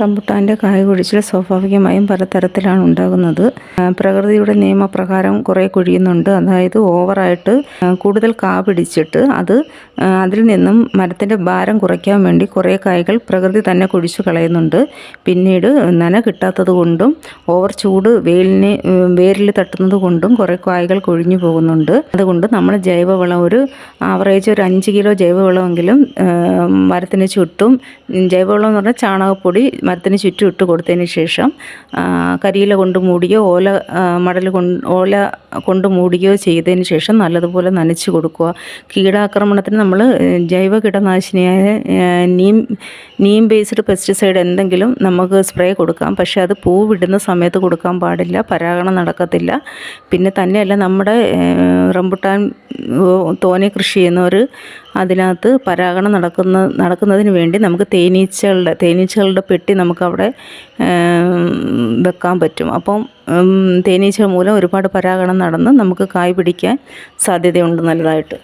റംബുട്ടാന്റെ കായ കുഴിച്ചിൽ സ്വാഭാവികമായും പലതരത്തിലാണ് ഉണ്ടാകുന്നത് പ്രകൃതിയുടെ നിയമപ്രകാരം കുറേ കുഴിയുന്നുണ്ട്. അതായത് ഓവറായിട്ട് കൂടുതൽ കാ പിടിച്ചിട്ട് അത് അതിൽ നിന്നും മരത്തിന്റെ ഭാരം കുറയ്ക്കാൻ വേണ്ടി കുറേ കായകൾ പ്രകൃതി തന്നെ കുഴിച്ചു കളയുന്നുണ്ട്. പിന്നീട് നന കിട്ടാത്തത് കൊണ്ടും ഓവർ ചൂട് വേലിനെ വേരിൽ തട്ടുന്നത് കൊണ്ടും കുറേ കായകൾ കൊഴിഞ്ഞു പോകുന്നുണ്ട്. അതുകൊണ്ട് നമ്മൾ ജൈവവളം ഒരു ആവറേജ് ഒരു അഞ്ച് കിലോ ജൈവവളമെങ്കിലും മരത്തിന് ചുറ്റും ജൈവവളം എന്ന് പറഞ്ഞാൽ ചാണകപ്പൊടി മരത്തിന് ചുറ്റും ഇട്ട് കൊടുത്തതിന് ശേഷം കരിയില കൊണ്ട് മൂടിയോ ഓല മടൽ കൊണ്ട് ഓല കൊണ്ട് മൂടുകയോ ചെയ്തതിന് ശേഷം നല്ലതുപോലെ നനച്ച് കൊടുക്കുക. കീടാക്രമണത്തിന് നമ്മൾ ജൈവ കീടനാശിനിയായ നീം നീം ബേസ്ഡ് പെസ്റ്റിസൈഡ് എന്തെങ്കിലും നമുക്ക് സ്പ്രേ കൊടുക്കാം. പക്ഷേ അത് പൂ വിടുന്ന സമയത്ത് കൊടുക്കാൻ പാടില്ല പരാഗണം നടക്കത്തില്ല. പിന്നെ തന്നെയല്ല നമ്മുടെ റംബുട്ടാൻ തോനെ കൃഷി ചെയ്യുന്നവർ അതിനകത്ത് പരാഗണം നടക്കുന്ന നടക്കുന്നതിന് വേണ്ടി നമുക്ക് തേനീച്ചകളുടെ തേനീച്ചകളുടെ പെട്ടി നമുക്കവിടെ വെക്കാൻ പറ്റും. അപ്പം തേനീച്ച മൂലം ഒരുപാട് പരാഗണം നടന്ന് നമുക്ക് കായ് പിടിക്കാൻ സാധ്യതയുണ്ട് നല്ലതായിട്ട്.